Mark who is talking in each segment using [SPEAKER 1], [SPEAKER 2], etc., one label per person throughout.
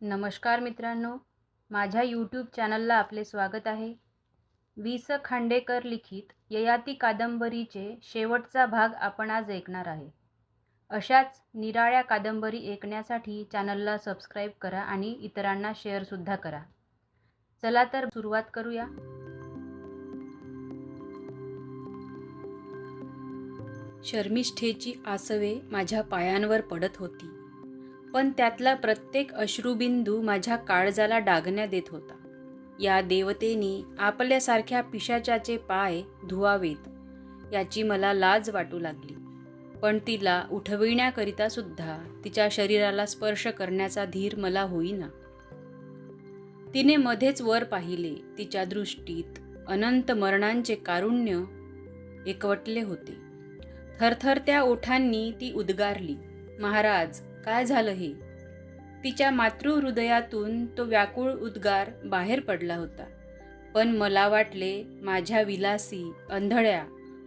[SPEAKER 1] नमस्कार मित्रांनो माझ्या यूट्यूब चॅनलला आपले स्वागत आहे. वि स खांडेकर लिखित ययाती कादंबरीचे शेवटचा भाग आपण आज ऐकणार आहे. अशाच निराळ्या कादंबरी ऐकण्यासाठी चॅनलला सबस्क्राईब करा आणि इतरांना शेअरसुद्धा करा. चला तर सुरुवात करूया. शर्मिष्ठेची आसवे माझ्या पायांवर पडत होती. पण त्यातला प्रत्येक अश्रुबिंदू माझ्या काळजाला डागण्या देत होता. या देवतेनी आपल्यासारख्या पिशाच्याचे पाय धुवावेत याची मला लाज वाटू लागली. पण तिला उठविण्याकरिता सुद्धा तिच्या शरीराला स्पर्श करण्याचा धीर मला होईना. तिने मध्येच वर पाहिले तिच्या दृष्टीत अनंत मरणांचे कारुण्य एकवटले होते. थरथरत्या ओठांनी ती उद्गारली महाराज काय झालं हे तिच्या मातृहृदयातून तो व्याकुळ उद्गार बाहेर पडला होता. पण मला वाटले माझ्या विलासी अंधळ्या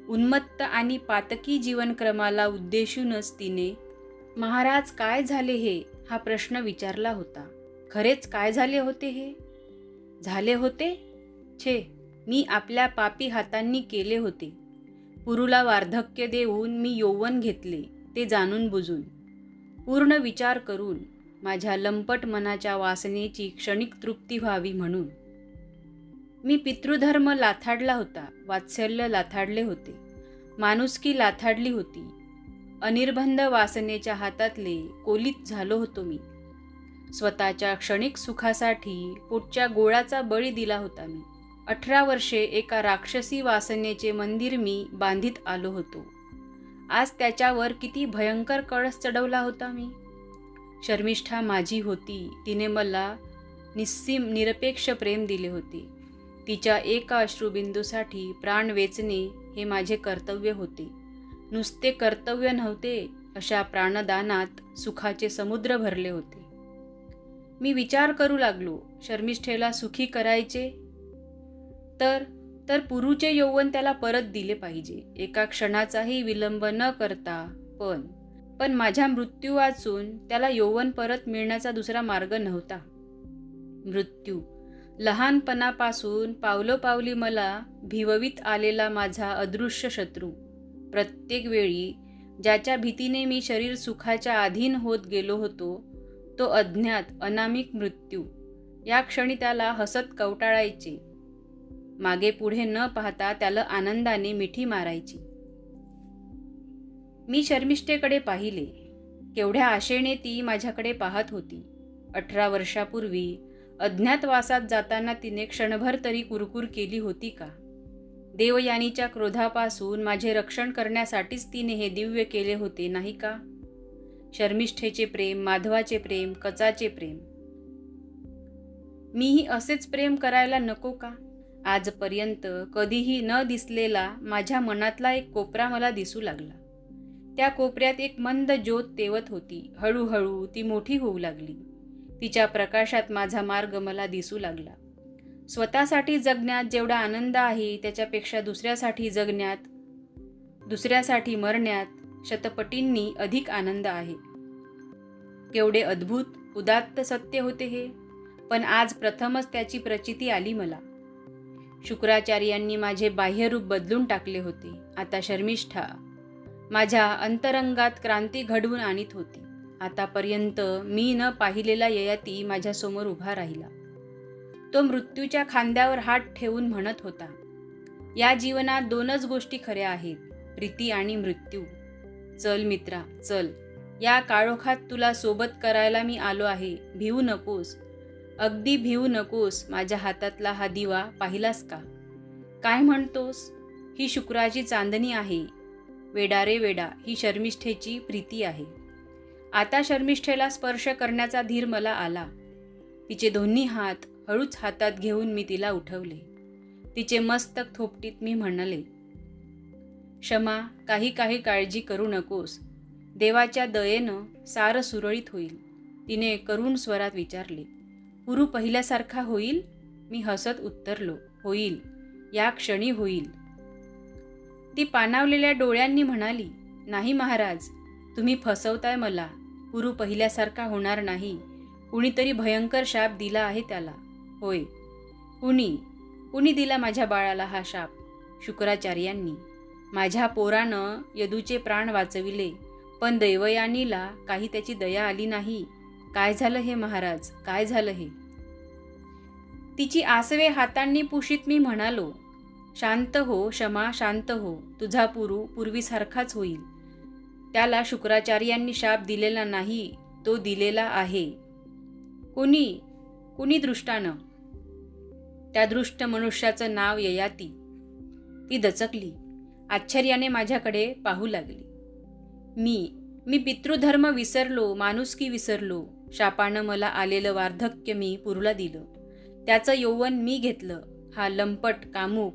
[SPEAKER 1] उन्मत्त आणि पातकी जीवनक्रमाला उद्देशूनच तिने महाराज काय झाले हे? हा प्रश्न विचारला होता. खरेच काय झाले होते हे? झाले होते? छे मी आपल्या पापी हातांनी केले होते. पुरुला वार्धक्य देऊन मी यौवन घेतले ते जाणून बुजून. पूर्ण विचार करून माझ्या लंपट मनाच्या वासनेची क्षणिक तृप्ती व्हावी म्हणून. मी पितृधर्म लाथाडला होता वात्सल्य लाथाडले होते माणुसकी लाथाडली होती. अनिर्बंध वासनेच्या हातातले कोलित झालो होतो मी. स्वतःच्या क्षणिक सुखासाठी पोटच्या गोळाचा बळी दिला होता मी. अठरा वर्षे एका राक्षसी वासनेचे मंदिर मी बांधित आलो होतो. आज त्याच्यावर किती भयंकर कळस चढवला होता मी. शर्मिष्ठा माझी होती. तिने मला निस्सीम निरपेक्ष प्रेम दिले होते. तिच्या एका अश्रुबिंदूसाठी प्राण वेचणे हे माझे कर्तव्य होते. नुसते कर्तव्य नव्हते अशा प्राणदानात सुखाचे समुद्र भरले होते. मी विचार करू लागलो शर्मिष्ठेला सुखी करायचे? तर तर पुरुचे यौवन त्याला परत दिले पाहिजे. एका क्षणाचाही विलंब न करता पण पण माझ्या मृत्यू वाचून त्याला यौवन परत मिळण्याचा दुसरा मार्ग नव्हता. मृत्यू. लहानपणापासून पावलोपावली मला भिववीत आलेला माझा अदृश्य शत्रू. प्रत्येक वेळी ज्याच्या भीतीने मी शरीर सुखाच्या अधीन होत गेलो होतो तो अज्ञात अनामिक मृत्यू. या क्षणी त्याला हसत कवटाळायचे. मागे पुढे न पाहता त्याला आनंदाने मिठी मारायची. मी शर्मिष्ठेकडे पाहिले. केवढ्या आशेने ती माझ्याकडे पाहत होती. अठरा वर्षापूर्वी अज्ञातवासात जाताना तिने क्षणभर तरी कुरकुर केली होती का? देवयानीच्या क्रोधापासून माझे रक्षण करण्यासाठीच तिने हे दिव्य केले होते नाही का? शर्मिष्ठेचे प्रेम माधवाचे प्रेम कचाचे प्रेम. मीही असेच प्रेम करायला नको का? आजपर्यंत कधीही न दिसलेला माझ्या मनातला एक कोपरा मला दिसू लागला. त्या कोपऱ्यात एक मंद ज्योत तेवत होती. हळूहळू ती मोठी होऊ लागली. तिच्या प्रकाशात माझा मार्ग मला दिसू लागला. स्वतःसाठी जगण्यात जेवढा आनंद आहे त्याच्यापेक्षा दुसऱ्यासाठी जगण्यात दुसऱ्यासाठी मरण्यात शतपटींनी अधिक आनंद आहे. केवढे अद्भुत उदात्त सत्य होते हे. पण आज प्रथमच त्याची प्रचिती आली मला. शुक्राचार्यांनी माझे बाह्यरूप बदलून टाकले होते. आता शर्मिष्ठा. माझ्या अंतरंगात क्रांती घडवून आणीत होती. आतापर्यंत मी न पाहिलेला ययाती माझ्यासमोर उभा राहिला. तो मृत्यूच्या खांद्यावर हात ठेवून म्हणत होता या जीवनात दोनच गोष्टी खऱ्या आहेत प्रीती आणि मृत्यू. चल मित्रा चल. या काळोखात तुला सोबत करायला मी आलो आहे. भिवू नकोस. अगदी भिवू नकोस माझ्या हातातला हा दिवा पाहिलास का? काय म्हणतोस? ही शुक्राची चांदणी आहे. वेडा रे वेडा ही शर्मिष्ठेची प्रीती आहे. आता शर्मिष्ठेला स्पर्श करण्याचा धीर मला आला. तिचे दोन्ही हात हळूच हातात घेऊन मी तिला उठवले. तिचे मस्तक थोपटीत मी म्हणले क्षमा काही काही काळजी करू नकोस. देवाच्या दयेनं सारं सुरळीत होईल. तिने करुण स्वरात विचारले पुरू पहिल्यासारखा होईल मी हसत उत्तरलो होईल या क्षणी होईल. ती पानावलेल्या डोळ्यांनी म्हणाली नाही महाराज तुम्ही फसवताय मला पुरू पहिल्यासारखा होणार नाही कुणीतरी भयंकर शाप दिला आहे त्याला. होय. कुणी? कुणी दिला माझ्या बाळाला हा शाप? शुक्राचार्यांनी. माझ्या पोरानं यदूचे प्राण वाचविले पण दैवयानीला काही त्याची दया आली नाही काय झालं हे महाराज? काय झालं हे? तिची आसवे हातांनी पुशीत मी म्हणालो शांत हो क्षमा शांत हो तुझा पुरू पूर्वीसारखाच होईल. त्याला शुक्राचार्यांनी शाप दिलेला नाही तो दिलेला आहे. कुणी? कुणी दृष्टानं? त्या दृष्ट मनुष्याचं नाव ययाती. ती दचकली. आश्चर्याने माझ्याकडे पाहू लागली. मी? मी पितृधर्म विसरलो माणुसकी विसरलो. शापानं मला आलेलं वार्धक्य मी पुरुला दिलं. त्याचं यौवन मी घेतलं. हा लंपट कामुक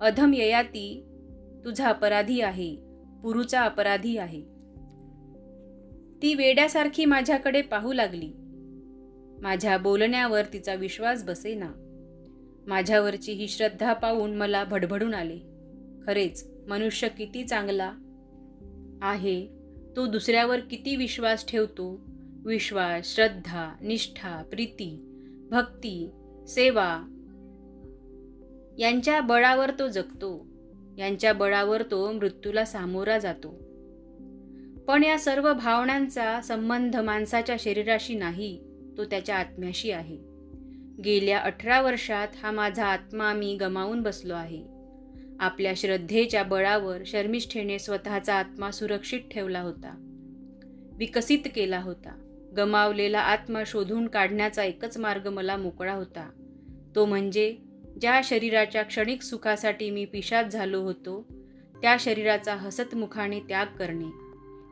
[SPEAKER 1] अधम ययाती तुझा अपराधी आहे. पुरूचा अपराधी आहे. ती वेड्यासारखी माझ्याकडे पाहू लागली. माझ्या बोलण्यावर तिचा विश्वास बसेना. माझ्यावरची ही श्रद्धा पाहून मला भडभडून आले. खरेच मनुष्य किती चांगला आहे. तो दुसऱ्यावर किती विश्वास ठेवतो? विश्वास श्रद्धा निष्ठा प्रीती भक्ती सेवा यांच्या बळावर तो जगतो. यांच्या बळावर तो मृत्यूला सामोरा जातो. पण या सर्व भावनांचा संबंध माणसाच्या शरीराशी नाही तो त्याच्या आत्म्याशी आहे. गेल्या अठरा वर्षात हा माझा आत्मा मी गमावून बसलो आहे. आपल्या श्रद्धेच्या बळावर शर्मिष्ठेने स्वतःचा आत्मा सुरक्षित ठेवला होता. विकसित केला होता. गमावलेला आत्मा शोधून काढण्याचा एकच मार्ग मला मोकळा होता. तो म्हणजे ज्या शरीराच्या क्षणिक सुखासाठी मी पिशात झालो होतो त्या शरीराचा हसतमुखाने त्याग करणे.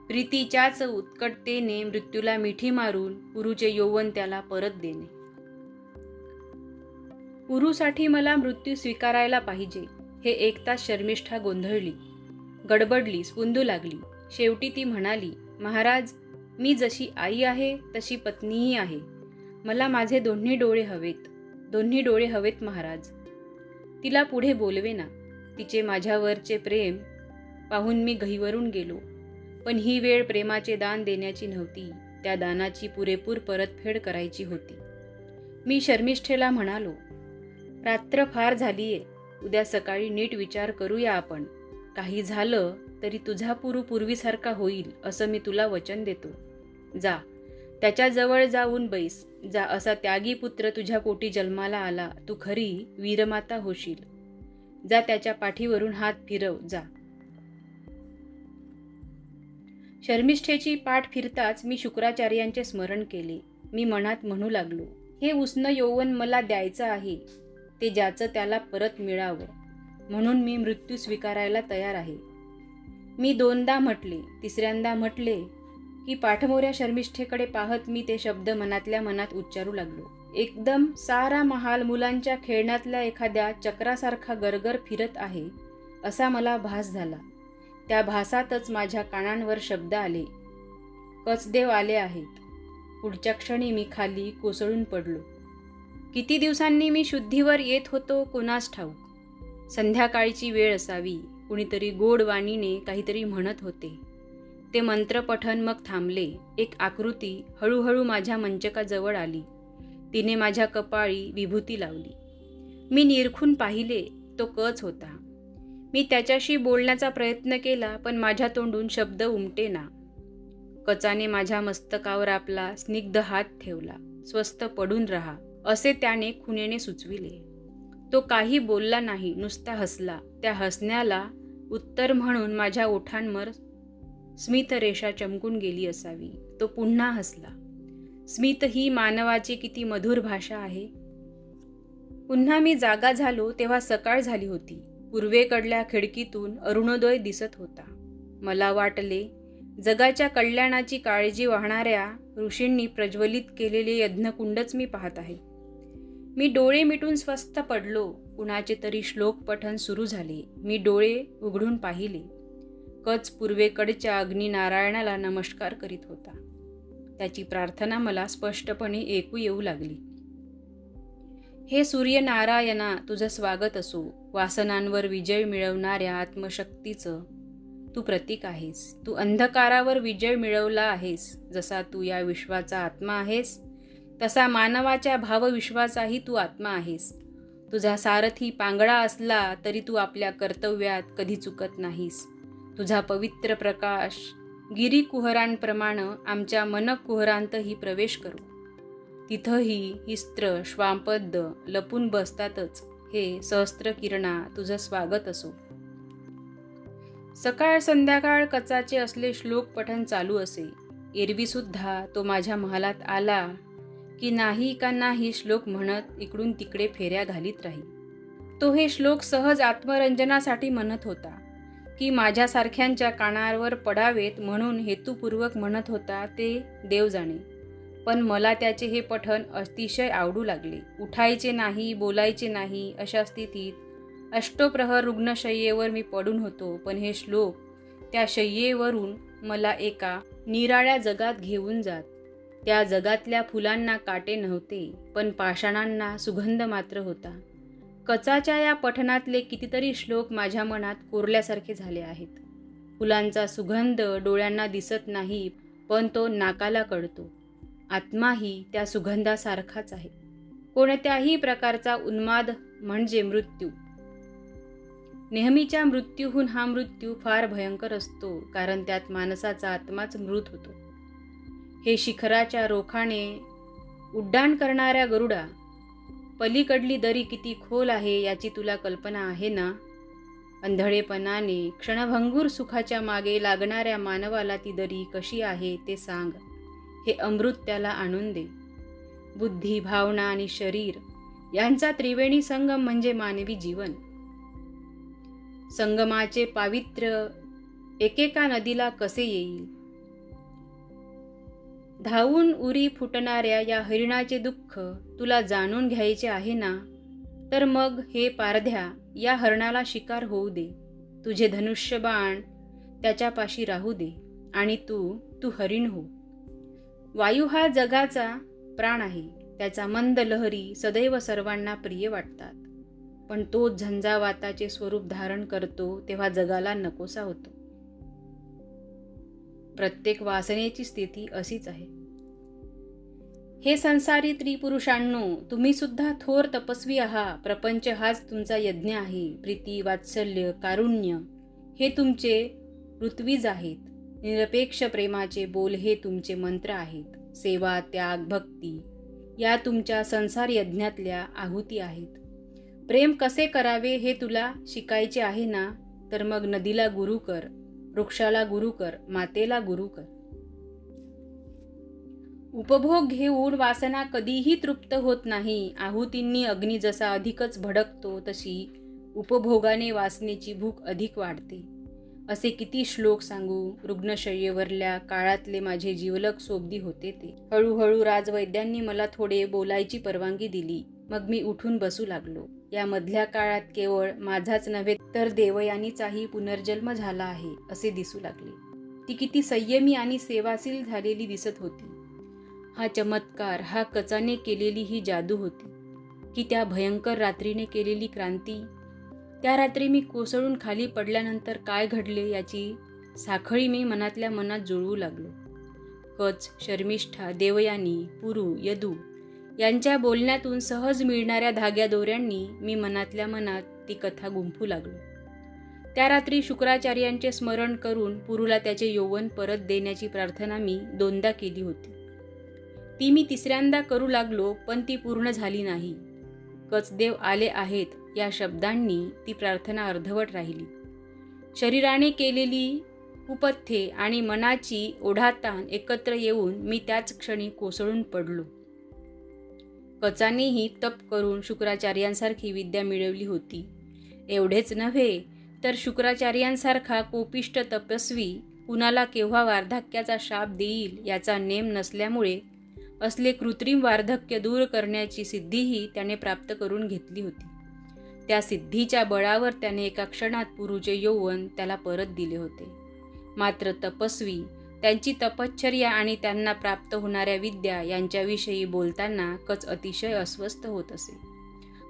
[SPEAKER 1] प्रीतीच्याच उत्कटतेने मृत्यूला मिठी मारून पुरुचे यौवन त्याला परत देणे. पुरुसाठी मला मृत्यू स्वीकारायला पाहिजे हे एक तास शर्मिष्ठा गोंधळली. गडबडली स्पुंदू लागली. शेवटी ती म्हणाली महाराज मी जशी आई आहे तशी पत्नीही आहे. मला माझे दोन्ही डोळे हवेत. दोन्ही डोळे हवेत महाराज. तिला पुढे बोलवे ना तिचे माझ्यावरचे प्रेम पाहून मी गहीवरून गेलो. पण ही वेळ प्रेमाचे दान देण्याची नव्हती. त्या दानाची पुरेपूर परतफेड करायची होती. मी शर्मिष्ठेला म्हणालो रात्र फार झालीये. उद्या सकाळी नीट विचार करूया आपण. काही झालं तरी तुझा पुरू पूर्वीसारखा होईल असं मी तुला वचन देतो. जा. त्याच्याजवळ जाऊन बैस. जा असा त्यागी पुत्र तुझ्या पोटी जन्माला आला. तू खरी वीरमाता होशील. जा त्याच्या पाठीवरून हात फिरव. जा. शर्मिष्ठेची पाठ फिरताच मी शुक्राचार्यांचे स्मरण केले. मी मनात म्हणू लागलो हे उष्ण यौवन मला द्यायचं आहे. ते ज्याचं त्याला परत मिळावं. म्हणून मी मृत्यू स्वीकारायला तयार आहे. मी दोनदा म्हटले तिसऱ्यांदा म्हटले की पाठमोऱ्या शर्मिष्ठेकडे पाहत मी ते शब्द मनातल्या मनात उच्चारू लागलो. एकदम सारा महाल मुलांच्या खेळण्यातल्या एखाद्या चक्रासारखा गरगर फिरत आहे असा मला भास झाला. त्या भासातच माझ्या कानांवर शब्द आले कचदेव आले आहेत. पुढच्या क्षणी मी खाली कोसळून पडलो. किती दिवसांनी मी शुद्धीवर येत होतो कोणास ठाऊक? संध्याकाळची वेळ असावी. कुणीतरी गोड वाणीने काहीतरी म्हणत होते. ते मंत्रपठन मग थांबले. एक आकृती हळूहळू माझ्या मंचकाजवळ आली. तिने माझ्या कपाळी विभूती लावली. मी निरखून पाहिले तो कच होता. मी त्याच्याशी बोलण्याचा प्रयत्न केला पण माझ्या तोंडून शब्द उमटे ना कचाने माझ्या मस्तकावर आपला स्निग्ध हात ठेवला. स्वस्त पडून राहा असे त्याने खुनेने सुचविले. तो काही बोलला नाही नुसता हसला. त्या हसण्याला उत्तर म्हणून माझ्या ओठांवर स्मितरेषा चमकून गेली असावी. तो पुन्हा हसला. स्मित ही मानवाची किती मधुर भाषा आहे. पुन्हा मी जागा झालो तेव्हा सकाळ झाली होती. पूर्वेकडल्या खिडकीतून अरुणोदय दिसत होता. मला वाटले जगाच्या कल्याणाची काळजी वाहणाऱ्या ऋषींनी प्रज्वलित केलेले यज्ञकुंडच मी पाहत आहे. मी डोळे मिटून स्वस्थ पडलो. कुणाचे तरी श्लोक पठन सुरू झाले. मी डोळे उघडून पाहिले. कच पूर्वेकडच्या अग्निनारायणाला नमस्कार करीत होता. त्याची प्रार्थना मला स्पष्टपणे ऐकू येऊ लागली. हे सूर्यनारायणा तुझं स्वागत असो. वासनांवर विजय मिळवणाऱ्या आत्मशक्तीचं तू प्रतीक आहेस. तू अंधकारावर विजय मिळवला आहेस. जसा तू या विश्वाचा आत्मा आहेस तसा मानवाच्या भावविश्वाचाही तू आत्मा आहेस. तुझा सारथी पांगळा असला तरी तू आपल्या कर्तव्यात कधी चुकत नाहीस. तुझा पवित्र प्रकाश गिरीकुहरांप्रमाणे आमच्या मनकुहरांतही प्रवेश करू. तिथंही हिस्त्र श्वामपद्द लपून बसतातच हे सहस्त्र किरणा तुझं स्वागत असो. सकाळ संध्याकाळ कचाचे असले श्लोक पठण चालू असे. एरवीसुद्धा तो माझ्या महालात आला की नाही का नाही श्लोक म्हणत इकडून तिकडे फेऱ्या घालीत राही. तो हे श्लोक सहज आत्मरंजनासाठी म्हणत होता की माझ्यासारख्यांच्या कानावर पडावेत म्हणून हेतुपूर्वक म्हणत होता ते देव जाणे. पण मला त्याचे हे पठण अतिशय आवडू लागले. उठायचे नाही बोलायचे नाही अशा स्थितीत अष्टप्रहर रुग्णशय्येवर मी पडून होतो पण हे श्लोक त्या शय्येवरून मला एका निराळ्या जगात घेऊन जात. त्या जगातल्या फुलांना काटे नव्हते पण पाषाणांना सुगंध मात्र होता. कचाच्या या पठणातले कितीतरी श्लोक माझ्या मनात कोरल्यासारखे झाले आहेत. फुलांचा सुगंध डोळ्यांना दिसत नाही पण तो नाकाला कळतो. आत्माही त्या सुगंधासारखाच आहे. कोणत्याही प्रकारचा उन्माद म्हणजे मृत्यू. नेहमीच्या मृत्यूहून हा मृत्यू फार भयंकर असतो कारण त्यात माणसाचा आत्माच मृत होतो. हे शिखराच्या रोखाने उड्डाण करणाऱ्या गरुडा पलीकडली दरी किती खोल आहे याची तुला कल्पना आहे ना? अंधळेपणाने क्षणभंगूर सुखाच्या मागे लागणाऱ्या मानवाला ती दरी कशी आहे ते सांग. हे अमृत त्याला आणून दे. बुद्धी भावना आणि शरीर यांचा त्रिवेणी संगम म्हणजे मानवी जीवन. संगमाचे पावित्र्य एकेका नदीला कसे येईल? धावून उरी फुटणाऱ्या या हरिणाचे दुःख तुला जाणून घ्यायचे आहे ना? तर मग हे पारध्या या हरणाला शिकार होऊ दे. तुझे धनुष्यबाण त्याच्यापाशी राहू दे आणि तू तू हरिण हो. वायू हा जगाचा प्राण आहे. त्याचा मंद लहरी सदैव सर्वांना प्रिय वाटतात. पण तो झंझावाताचे स्वरूप धारण करतो तेव्हा जगाला नकोसा होतो. प्रत्येक वासनेची स्थिती अशीच आहे. हे संसारी त्रिपुरुषांनो तुम्ही सुद्धा थोर तपस्वी आहात प्रपंच हाच तुमचा यज्ञ आहे. प्रीती वात्सल्य कारुण्य हे तुमचे ऋत्वीज आहेत. निरपेक्ष प्रेमाचे बोल हे तुमचे मंत्र आहेत. सेवा त्याग भक्ती या तुमच्या संसार यज्ञातल्या आहुती आहेत. प्रेम कसे करावे हे तुला शिकायचे आहे ना? तर मग नदीला गुरु कर. वृक्षाला गुरु कर मातेला गुरु कर. उपभोग घेऊन वासना कधीही तृप्त होत नाही. आहुतींनी अग्नी जसा अधिकच भडकतो तशी उपभोगाने वासनेची भूक अधिक वाढते. असे किती श्लोक सांगू रुग्णशय्येवरल्या काळातले माझे जीवलक सोबदी होते ते. हळूहळू राजवैद्यांनी मला थोडे बोलायची परवानगी दिली. मग मी उठून बसू लागलो. या मधल्या काळात केवळ माझाच नव्हे तर देवयानीचाही पुनर्जन्म झाला आहे असे दिसू लागले. ती किती संयमी आणि सेवाशील झालेली दिसत होती. हा चमत्कार हा कचाने केलेली ही जादू होती. की त्या भयंकर रात्रीने केलेली क्रांती. त्या रात्री मी कोसळून खाली पडल्यानंतर काय घडले याची साखळी मी मनातल्या मनात जुळवू लागलो. कच शर्मिष्ठा देवयानी पुरू यदू यांच्या बोलण्यातून सहज मिळणाऱ्या धाग्या दोऱ्यांनी मी मनातल्या मनात ती कथा गुंफू लागलो. त्या रात्री शुक्राचार्यांचे स्मरण करून पुरूला त्याचे यौवन परत देण्याची प्रार्थना मी दोनदा केली होती. ती मी तिसऱ्यांदा करू लागलो पण ती पूर्ण झाली नाही. कचदेव आले आहेत या शब्दांनी ती प्रार्थना अर्धवट राहिली. शरीराने केलेली उपथ्ये आणि मनाची ओढाताण एकत्र येऊन मी त्याच क्षणी कोसळून पडलो. कचानेही तप करून शुक्राचार्यांसारखी विद्या मिळवली होती. एवढेच नव्हे तर शुक्राचार्यांसारखा कोपिष्ट तपस्वी कुणाला केव्हा वार्धक्याचा शाप देईल याचा नेम नसल्यामुळे असले कृत्रिम वार्धक्य दूर करण्याची सिद्धीही त्याने प्राप्त करून घेतली होती. त्या सिद्धीच्या बळावर त्याने एका क्षणात पुरुचे यौवन त्याला परत दिले होते. मात्र तपस्वी त्यांची तपश्चर्या आणि त्यांना प्राप्त होणाऱ्या विद्या यांच्याविषयी बोलताना कच अतिशय अस्वस्थ होत असे.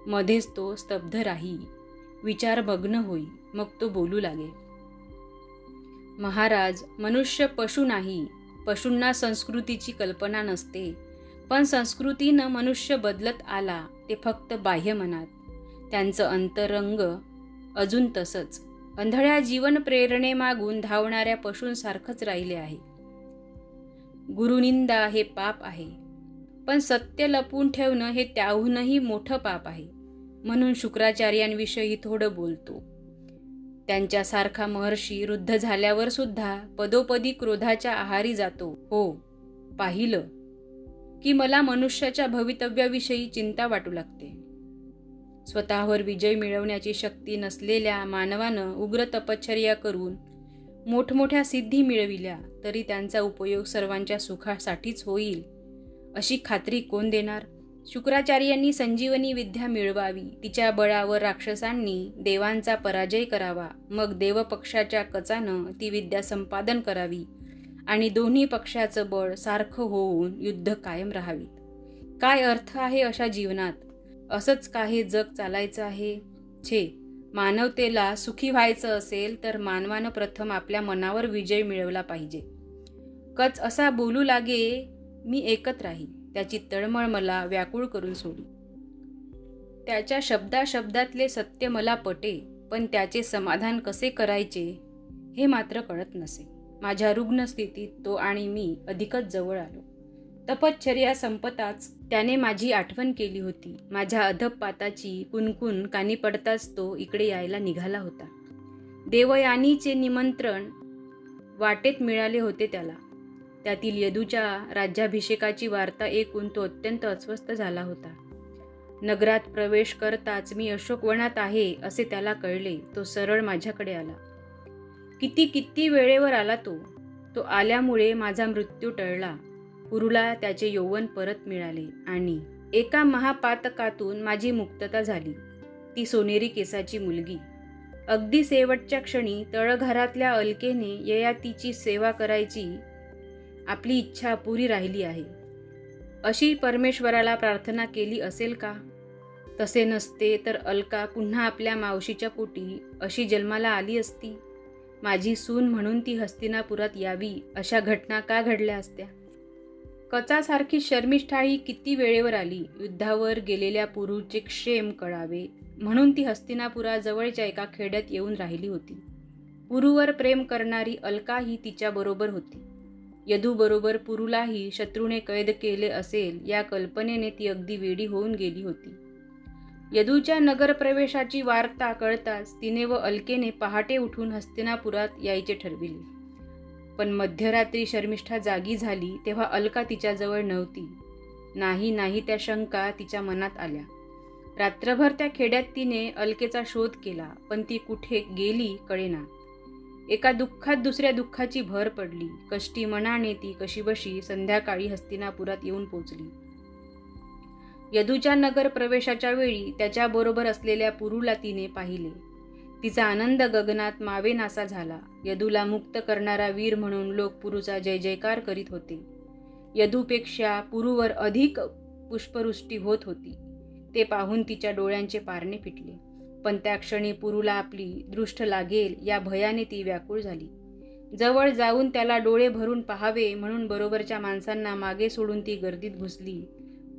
[SPEAKER 1] मध्येच तो स्तब्ध राही. विचारमग्न होई. मग तो बोलू लागे. महाराज मनुष्य पशु नाही. पशूंना संस्कृतीची कल्पना नसते. पण संस्कृतीनं मनुष्य बदलत आला ते फक्त बाह्य मनात. त्यांचं अंतरंग अजून तसंच. अंधळ्या जीवन प्रेरणेमागून धावणाऱ्या पशूंसारखंच राहिले आहे. गुरुनिंदा हे पाप आहे. पण सत्य लपवून ठेवणं हे त्याहूनही मोठं पाप आहे. म्हणून शुक्राचार्यांविषयी थोडं बोलतो. त्यांच्यासारखा महर्षी वृद्ध झाल्यावर सुद्धा पदोपदी क्रोधाच्या आहारी जातो. हो पाहिलं की मला मनुष्याच्या भवितव्याविषयी चिंता वाटू लागते. स्वतःवर विजय मिळवण्याची शक्ती नसलेल्या मानवानं उग्र तपश्चर्या करून मोठमोठ्या सिद्धी मिळविल्या तरी त्यांचा उपयोग सर्वांच्या सुखासाठीच होईल अशी खात्री कोण देणार? शुक्राचार्यांनी संजीवनी विद्या मिळवावी तिच्या बळावर राक्षसांनी देवांचा पराजय करावा मग देवपक्षाच्या कचानं ती विद्या संपादन करावी आणि दोन्ही पक्षाचं बळ सारखं होऊन युद्ध कायम राहावीत काय अर्थ आहे अशा जीवनात? असंच काही जग चालायचं आहे. छे मानवतेला सुखी व्हायचं असेल तर मानवानं प्रथम आपल्या मनावर विजय मिळवला पाहिजे. कच असा बोलू लागे मी एकत राही त्याची तळमळ मला व्याकुळ करून सोडी. त्याच्या शब्दाशब्दातले सत्य मला पटे पण त्याचे समाधान कसे करायचे हे मात्र कळत नसे. माझ्या रुग्ण स्थितीत तो आणि मी अधिकच जवळ आलो. तपश्चर्या संपताच त्याने माझी आठवण केली होती. माझ्या अधपाताची कुणकुण कानी पडताच तो इकडे यायला निघाला होता. देवयानीचे निमंत्रण वाटेत मिळाले होते त्याला. त्यातील यदूच्या राज्याभिषेकाची वार्ता ऐकून तो अत्यंत अस्वस्थ झाला होता. नगरात प्रवेश करताच मी अशोकवनात आहे असे त्याला कळले. तो सरळ माझ्याकडे आला. किती किती वेळेवर आला तो? तो आल्यामुळे माझा मृत्यू टळला. पुरुला त्याचे यौवन परत मिळाले आणि एका महापातकातून माझी मुक्तता झाली. ती सोनेरी केसाची मुलगी. अगदी शेवटच्या क्षणी तळघरातल्या अलकेने ययातीची सेवा करायची आपली इच्छा पुरी राहिली आहे. अशी परमेश्वराला प्रार्थना केली असेल का? तसे नसते तर अलका पुन्हा आपल्या मावशीच्या पोटी अशी जन्माला आली असती? माझी सून म्हणून ती हस्तिनापुरात यावी अशा घटना का घडल्या असत्या? कचासारखी शर्मिष्ठाही किती वेळेवर आली? युद्धावर गेलेल्या पुरूचे क्षेम कळावे. म्हणून ती हस्तिनापुराजवळच्या एका खेड्यात येऊन राहिली होती. पुरूवर प्रेम करणारी अलका ही तिच्याबरोबर होती. यदूबरोबर पुरूलाही शत्रूने कैद केले असेल या कल्पनेने ती अगदी वेडी होऊन गेली होती. यदूच्या नगरप्रवेशाची वार्ता कळताच तिने व अलकेने पहाटे उठून हस्तिनापुरात यायचे ठरविले. पण मध्यरात्री शर्मिष्ठा जागी झाली तेव्हा अलका तिच्याजवळ नव्हती. नाही नाही त्या शंका तिच्या मनात आल्या. रात्रभर त्या खेड्यात तिने अलकेचा शोध केला पण ती कुठे गेली कळेना. एका दुःखात दुसऱ्या दुःखाची भर पडली. कष्टी मनाने ती कशीबशी संध्याकाळी हस्तिनापुरात येऊन पोचली. यदूच्या नगर प्रवेशाच्या वेळी त्याच्याबरोबर असलेल्या पुरुला तिने पाहिले. तिचा आनंद गगनात मावेनासा झाला. यदूला मुक्त करणारा वीर म्हणून लोक पुरूचा जय जयकार करीत होते. यदूपेक्षा पुरूवर अधिक पुष्पवृष्टी होत होती. ते पाहून तिच्या डोळ्यांचे पारणे फिटले. पण त्या क्षणी पुरूला आपली दृष्ट लागेल या भयाने ती व्याकुळ झाली. जवळ जाऊन त्याला डोळे भरून पाहावे म्हणून बरोबरच्या माणसांना मागे सोडून ती गर्दीत घुसली.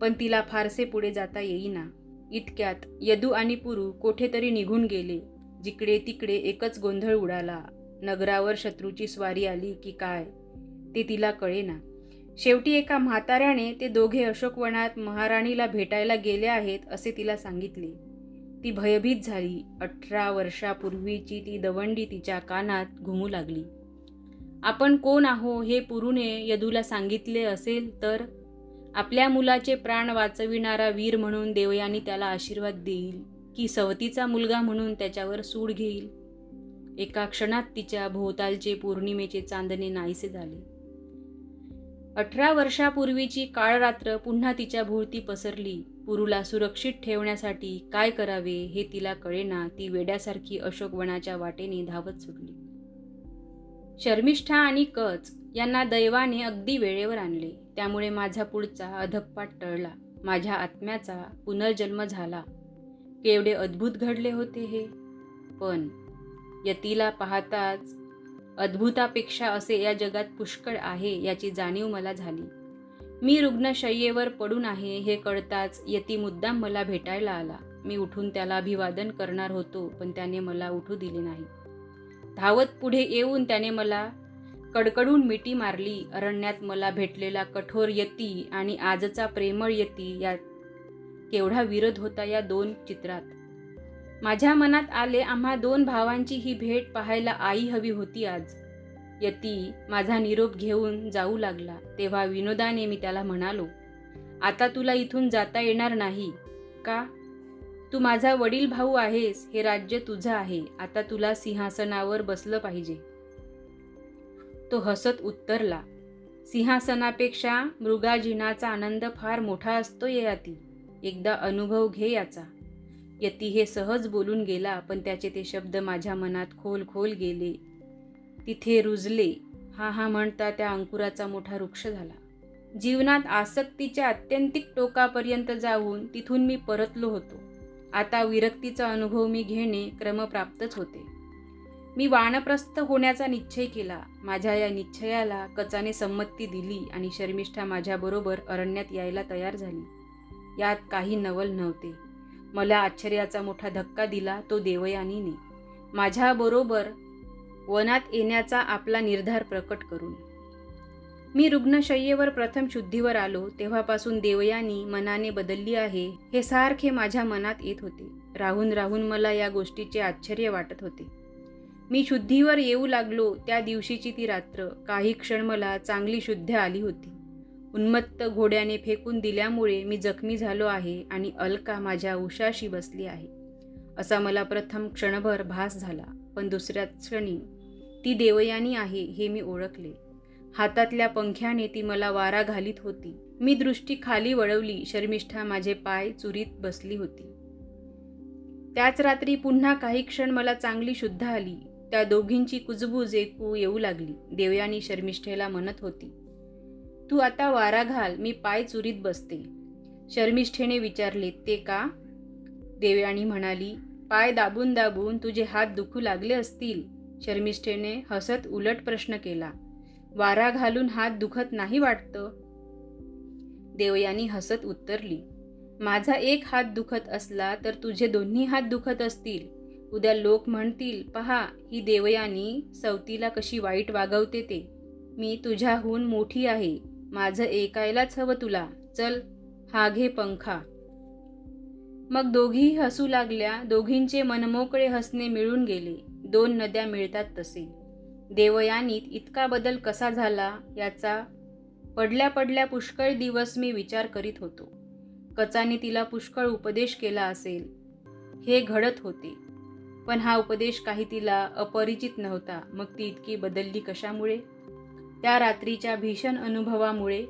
[SPEAKER 1] पण तिला फारसे पुढे जाता येईना. इतक्यात यदू आणि पुरू कोठेतरी निघून गेले. जिकडे तिकडे एकच गोंधळ उडाला. नगरावर शत्रूची स्वारी आली की काय? ते तिला कळेना. शेवटी एका म्हाताऱ्याने ते दोघे अशोकवनात महाराणीला भेटायला गेले आहेत असे तिला सांगितले. ती भयभीत झाली. अठरा वर्षापूर्वीची ती दवंडी तिच्या कानात घुमू लागली. आपण कोण आहो हे पुरुने यदूला सांगितले असेल तर? आपल्या मुलाचे प्राण वाचविणारा वीर म्हणून देवयानी त्याला आशीर्वाद देईल. की सवतीचा मुलगा म्हणून त्याच्यावर सूड घेईल. एका क्षणात तिच्या भोवतालचे पौर्णिमेचे चांदणे नाहीसे झाले. अठरा वर्षापूर्वीची काळरात्र पुन्हा तिच्या भोवती पसरली. पुरूला सुरक्षित ठेवण्यासाठी काय करावे हे तिला कळेना ती वेड्यासारखी अशोकवनाच्या वाटेने धावत सुटली. शर्मिष्ठा आणि कच यांना दैवाने अगदी वेळेवर आणले. त्यामुळे माझा पुढचा अधप्पाट टळला. माझ्या आत्म्याचा पुनर्जन्म झाला. केवढे अद्भुत घडले होते हे. पण यतीला पाहताच अद्भुतापेक्षा असे या जगात पुष्कळ आहे याची जाणीव मला झाली. मी रुग्णशय्येवर पडून आहे हे कळताच यती मुद्दाम मला भेटायला आला. मी उठून त्याला अभिवादन करणार होतो पण त्याने मला उठू दिले नाही. धावत पुढे येऊन त्याने मला कडकडून मिठी मारली. अरण्यात मला भेटलेला कठोर यती आणि आजचा प्रेमळ यती यात केवढा विरोध होता या दोन चित्रात. माझ्या मनात आले आम्हा दोन भावांची ही भेट पाहायला आई हवी होती आज. यती माझा निरोप घेऊन जाऊ लागला तेव्हा विनोदाने मी त्याला म्हणालो आता तुला इथून जाता येणार नाही का? तू माझा वडील भाऊ आहेस हे राज्य तुझं आहे आता तुला सिंहासनावर बसलं पाहिजे. तो हसत उत्तरला सिंहासनापेक्षा मृगाजिनाचा आनंद फार मोठा असतो ययाती एकदा अनुभव घे याचा. यती हे सहज बोलून गेला पण त्याचे ते शब्द माझ्या मनात खोल खोल गेले. तिथे रुजले. हा हा म्हणता त्या अंकुराचा मोठा वृक्ष झाला. जीवनात आसक्तीच्या अत्यंतिक टोकापर्यंत जाऊन तिथून मी परतलो होतो. आता विरक्तीचा अनुभव मी घेणे क्रमप्राप्तच होते. मी वानप्रस्थ होण्याचा निश्चय केला. माझ्या या निश्चयाला कचाने संमती दिली आणि शर्मिष्ठा माझ्याबरोबर अरण्यात यायला तयार झाली. यात काही नवल नव्हते. मला आश्चर्याचा मोठा धक्का दिला तो देवयानीने. माझ्याबरोबर वनात येण्याचा आपला निर्धार प्रकट करून. मी रुग्णशय्येवर प्रथम शुद्धीवर आलो तेव्हापासून देवयानी मनाने बदलली आहे हे सारखे माझ्या मनात येत होते. राहून राहून मला या गोष्टीचे आश्चर्य वाटत होते. मी शुद्धीवर येऊ लागलो त्या दिवशीची ती रात्र. काही क्षण मला चांगली शुद्ध आली होती. उन्मत्त घोड्याने फेकून दिल्यामुळे मी जखमी झालो आहे आणि अलका माझ्या उशाशी बसली आहे. असा मला प्रथम क्षणभर भास झाला पण दुसऱ्या क्षणी ती देवयानी आहे हे मी ओळखले. हातातल्या पंख्याने ती मला वारा घालीत होती. मी दृष्टी खाली वळवली शर्मिष्ठा माझे पाय चुरीत बसली होती. त्याच रात्री पुन्हा काही क्षण मला चांगली शुद्ध आली. त्या दोघींची कुजबूज ऐकू येऊ लागली. देवयानी शर्मिष्ठेला म्हणत होती तू आता वारा घाल मी पाय चुरीत बसते. शर्मिष्ठेने विचारले ते का? देवयानी म्हणाली पाय दाबून दाबून तुझे हात दुखू लागले असतील. शर्मिष्ठेने हसत उलट प्रश्न केला वारा घालून हात दुखत नाही वाटतं? देवयानी हसत उत्तरली माझा एक हात दुखत असला तर तुझे दोन्ही हात दुखत असतील. उद्या लोक म्हणतील पहा ही देवयानी सवतीला कशी वाईट वागवते ते. मी तुझ्याहून मोठी आहे. माझं ऐकायलाच हवं तुला. चल हा घे पंखा. मग दोघीही हसू लागल्या. दोघींचे मनमोकळे हसणे मिळून गेले. दोन नद्या मिळतात तसे. देवयानीत इतका बदल कसा झाला याचा पडल्या पडल्या पुष्कळ दिवस मी विचार करीत होतो. कचाने तिला पुष्कळ उपदेश केला असेल. हे घडत होते. पण हा उपदेश काही तिला अपरिचित नव्हता. मग ती इतकी बदलली कशामुळे? त्या रात्रीच्या भीषण अनुभवामुळे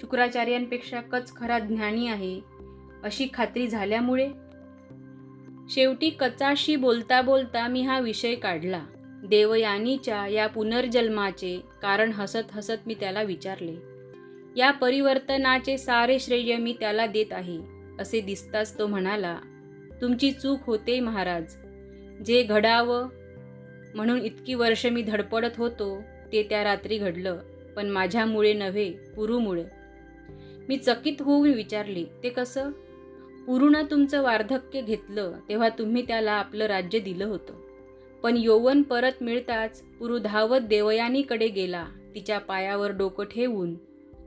[SPEAKER 1] शुक्राचार्यांपेक्षा कच खरा ज्ञानी आहे अशी खात्री झाल्यामुळे? शेवटी कचाशी बोलता बोलता मी हा विषय काढला. देवयानीच्या या पुनर्जन्माचे कारण हसत हसत मी त्याला विचारले. या परिवर्तनाचे सारे श्रेय मी त्याला देत आहे असे दिसताच तो म्हणाला तुमची चूक होते महाराज. जे घडावं म्हणून इतकी वर्ष मी धडपडत होतो ते त्या रात्री घडलं पण माझ्यामुळे नव्हे पुरूमुळे. मी चकित होऊन विचारले ते कसं? पुरुनं तुमचं वार्धक्य घेतलं तेव्हा तुम्ही त्याला आपलं राज्य दिलं होतं. पण यौवन परत मिळताच पुरु धावत देवयानीकडे गेला तिच्या पायावर डोकं ठेवून.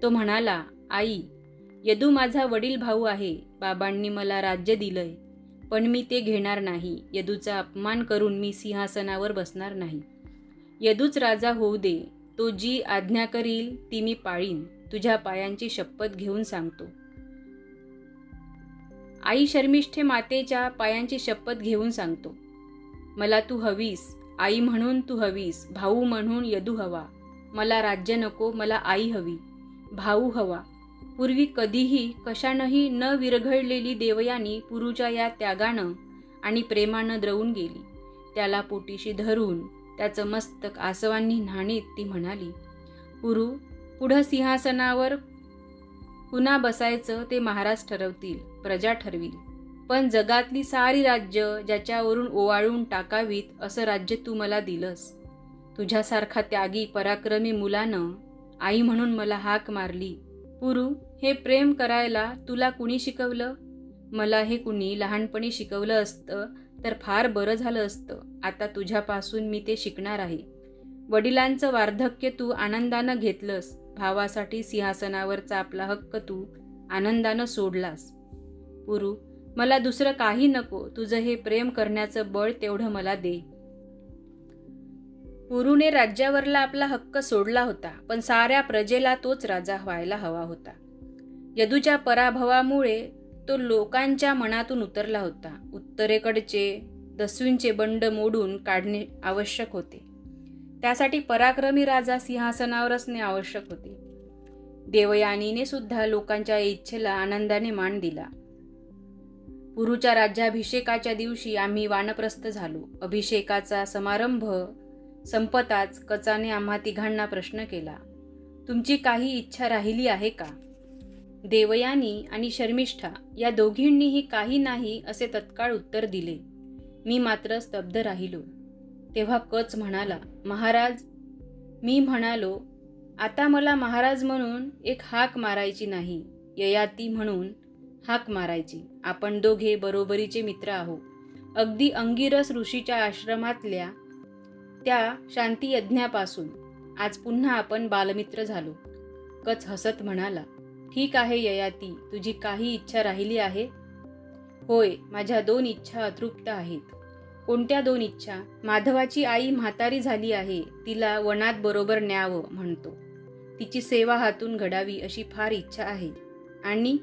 [SPEAKER 1] तो म्हणाला आई यदू माझा वडील भाऊ आहे बाबांनी मला राज्य दिलंय पण मी ते घेणार नाही. यदूचा अपमान करून मी सिंहासनावर बसणार नाही. यदूच राजा होऊ दे. तो जी आज्ञा करील ती मी पाळीन. तुझ्या पायांची शपथ घेऊन सांगतो. आई शर्मिष्ठे मातेच्या पायांची शपथ घेऊन सांगतो. मला तू हवीस आई म्हणून तू हवीस भाऊ म्हणून यदू हवा. मला राज्य नको मला आई हवी. भाऊ हवा. पूर्वी कधीही कशानंही न विरघळलेली देवयानी पुरुच्या या त्यागानं आणि प्रेमानं द्रवून गेली. त्याला पोटीशी धरून त्याचं मस्तक आसवांनी न्हाणीत ती म्हणाली पुरू पुढं सिंहासनावर पुन्हा बसायचं ते महाराज ठरवतील प्रजा ठरवील. पण जगातली सारी राज्य ज्याच्यावरून ओवाळून टाकावीत असं राज्य तू मला दिलंस. तुझ्यासारखा त्यागी पराक्रमी मुलानं आई म्हणून मला हाक मारली. पुरू हे प्रेम करायला तुला कुणी शिकवलं? मला हे कुणी लहानपणी शिकवलं असतं तर फार बरं झालं असतं. आता तुझ्यापासून मी ते शिकणार आहे. वडिलांचं वार्धक्य तू आनंदानं घेतलंस. भावासाठी सिंहासनावरचा आपला हक्क तू आनंदानं सोडलास. पुरू मला दुसरं काही नको. तुझं हे प्रेम करण्याचं बळ तेवढं मला दे. पुरूने राज्यावरला आपला हक्क सोडला होता पण साऱ्या प्रजेला तोच राजा व्हायला हवा होता. यदूच्या पराभवामुळे तो लोकांच्या मनातून उतरला होता. उत्तरेकडचे दस्यूंचे बंड मोडून काढणे आवश्यक होते. त्यासाठी पराक्रमी राजा सिंहासनावर असणे आवश्यक होते. देवयानीने सुद्धा लोकांच्या इच्छेला आनंदाने मान दिला. पुरुच्या राज्याभिषेकाच्या दिवशी आम्ही वानप्रस्थ झालो. अभिषेकाचा समारंभ संपताच कचाने आम्हा तिघांना प्रश्न केला तुमची काही इच्छा राहिली आहे का? देवयानी आणि शर्मिष्ठा या दोघींनीही काही नाही असे तत्काळ उत्तर दिले. मी मात्र स्तब्ध राहिलो. तेव्हा कच म्हणाला महाराज मी म्हणालो आता मला महाराज म्हणून एक हाक मारायची नाही ययाती म्हणून हाक मारायची. आपण दोघे बरोबरीचे मित्र आहोत. अगदी अंगिरस ऋषीच्या आश्रमातल्या त्या शांती यज्ञापासून आज पुन्हा आपण बालमित्र झालो. कच हसत म्हणाला ठीक आहे ययाती तुझी काही इच्छा राहिली आहे? होय माझ्या दोन इच्छा अतृप्त आहेत. कोणत्या दोन इच्छा? माधवाची आई म्हातारी झाली आहे तिला वनात बरोबर न्यावं म्हणतो. तिची सेवा हातून घडावी अशी फार इच्छा आहे. आणि?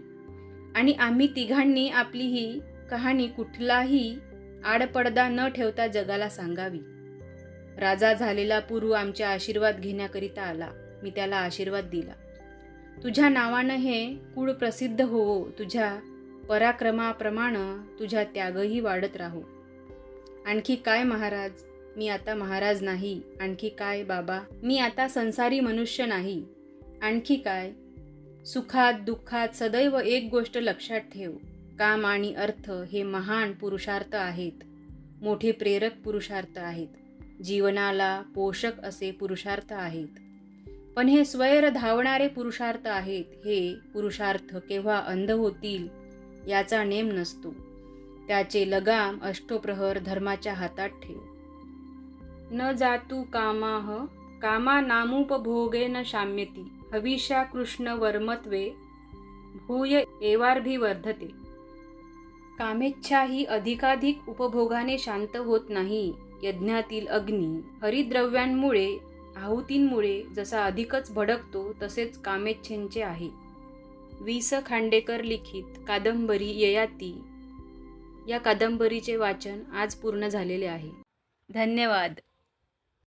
[SPEAKER 1] आणि आम्ही तिघांनी आपली ही कहाणी कुठलाही आडपडदा न ठेवता जगाला सांगावी. राजा झालेला पुरू आमच्या आशीर्वाद घेण्याकरिता आला. मी त्याला आशीर्वाद दिला. तुझ्या नावानं हे कुळ प्रसिद्ध होवो. तुझ्या पराक्रमाप्रमाणे तुझ्या त्यागही वाढत राहो. आणखी काय महाराज? मी आता महाराज नाही. आणखी काय बाबा? मी आता संसारी मनुष्य नाही. आणखी काय? सुखात दुःखात सदैव एक गोष्ट लक्षात ठेव. काम आणि अर्थ हे महान पुरुषार्थ आहेत. मोठे प्रेरक पुरुषार्थ आहेत. जीवनाला पोषक असे पुरुषार्थ आहेत. पण हे स्वैर धावणारे पुरुषार्थ आहेत हे पुरुषार्थ केव्हा अंध होतील याचा नेम नसतो. त्याचे लगाम अष्टोप्रहर धर्माच्या हातात ठेव. न जातू कामाह कामा नामुपभोगे न शाम्यती हविषा कृष्ण वर्मत्वे भूय एवार्भिवर्धते कामेच्छा ही अधिकाधिक उपभोगाने शांत होत नाही यज्ञातील अग्नी हरिद्रव्यांमुळे आहुतींमुळे जसा अधिकच भडकतो तसेच कामेच्छेंचे आहे. वि स. खांडेकर लिखित कादंबरी ययाती. या कादंबरीचे वाचन आज पूर्ण झालेले आहे. धन्यवाद.